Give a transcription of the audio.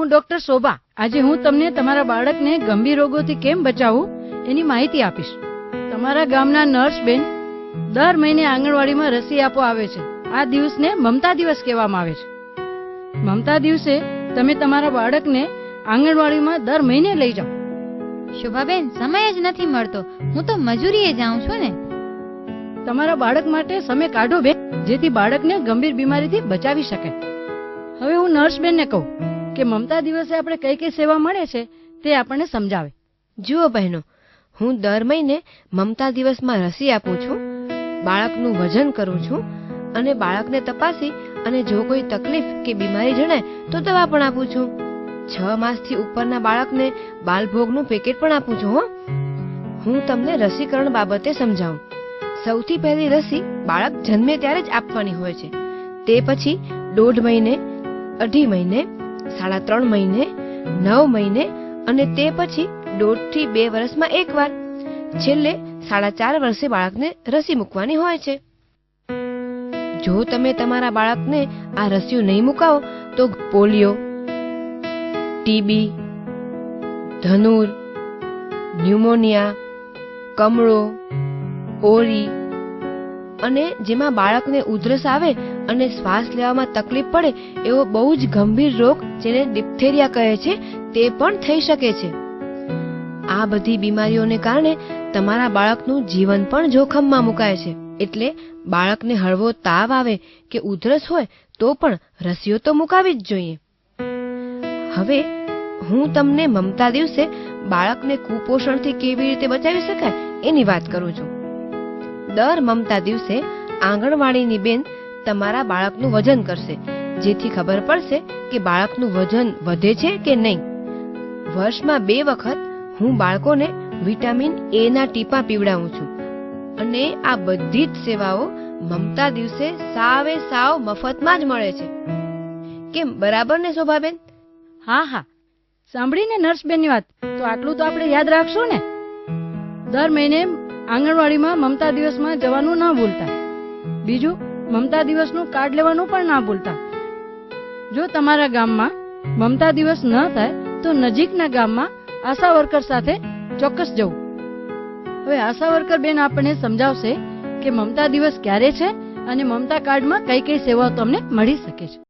હું ડોક્ટર શોભા. આજે હું તમને તમારા બાળકને ગંભીર રોગોથી કેમ બચાવવું એની માહિતી આપીશ. તમારા ગામના નર્સ બેન દર મહિને આંગણવાડીમાં રસી આપવા આવે છે. આ દિવસને મમતા દિવસ કહેવામાં આવે છે. મમતા દિવસે તમે તમારા બાળકને આંગણવાડીમાં દર મહિને લઈ જાઓ. શોભાબેન સમય જ નથી મળતો. હું તો મજૂરીએ જાઉં છું ને. તમારા બાળક માટે સમય કાઢો બેન જેથી બાળકને ગંભીર બીમારીથી બચાવી શકે. હવે હું નર્સ બેનને કહું. કે મમતા દિવસે આપણે કઈ કઈ સેવા મળે છે તે આપણને સમજાવે. જુઓ બહેનો, હું દર મહિને મમતા દિવસમાં રસી આપું છું, બાળકનું વજન કરું છું અને બાળકને તપાસી અને જો કોઈ તકલીફ કે બીમારી જણાય તો દવા પણ આપું છું. છ માસથી ઉપરના બાળકને બાલભોગનું પેકેટ પણ આપું છું, હો. હું તમને રસીકરણ બાબતે સમજાવું. સૌથી પહેલી રસી બાળક જન્મે ત્યારે જ આપવાની હોય છે. તે પછી દોઢ મહિને, અઢી મહિને સાડા ત્રણ મહિને, નવ મહિને અને તે પછી દોઢથી બે વર્ષમાં એકવાર. છેલ્લે સાડા ચાર વર્ષે બાળકને રસી મૂકવાની હોય છે. જો તમે તમારા બાળકને આ રસીઓ નહીં મુકાવો, તો પોલિયો, ટીબી, ધનુર, ન્યુમોનિયા, કમળો, ઓરી અને જેમાં બાળકને ઉધરસ આવે અને શ્વાસ લેવામાં તકલીફ પડે એવો બહુ જ ગંભીર રોગ જેને ડિપ્થેરિયા કહે છે, તે પણ થઈ શકે છે. આ બધી બીમારીઓને કારણે તમારા બાળકનું જીવન પણ જોખમમાં મુકાય છે. એટલે બાળકને હળવો તાવ આવે કે ઉધરસ હોય, તો પણ રસીઓ તો મુકાવી જ જોઈએ. હવે હું તમને મમતા દિવસે બાળકને કુપોષણથી કેવી રીતે બચાવી શકાય એની વાત કરું છું. દર મમતા દિવસે આંગણવાડીની બેન તમારા બાળકનું વજન કરશે. જેથી ખબર પડશે કે બાળકનું વજન વધે છે કે નહીં. વર્ષમાં બે વખત હું બાળકોને વિટામિન એ ના ટીપા પીવડાવું છું. અને આ બધી જ સેવાઓ મમતા દિવસે સાવે સાવ મફતમાં જ મળે છે. કેમ, બરાબર ને શોભાબેન? હા હા. સાંભળીને નર્સબેનની વાત. તો આટલું તો આપણે યાદ રાખશું ને? દર મહિને આંગણવાડીમાં મમતા દિવસમાં જવાનું ના ભૂલતા. બીજું? મમતા દિવસનું કાર્ડ લેવાનું પણ ના ભૂલતા. જો તમારા ગામમાં મમતા દિવસ ન થાય, તો નજીકના ગામમાં આશા વર્કર સાથે ચોક્કસ જવું. હવે આશા વર્કર બેન આપણને સમજાવશે કે મમતા દિવસ ક્યારે છે અને મમતા કાર્ડમાં કઈ કઈ સેવાઓ તમને મળી શકે છે.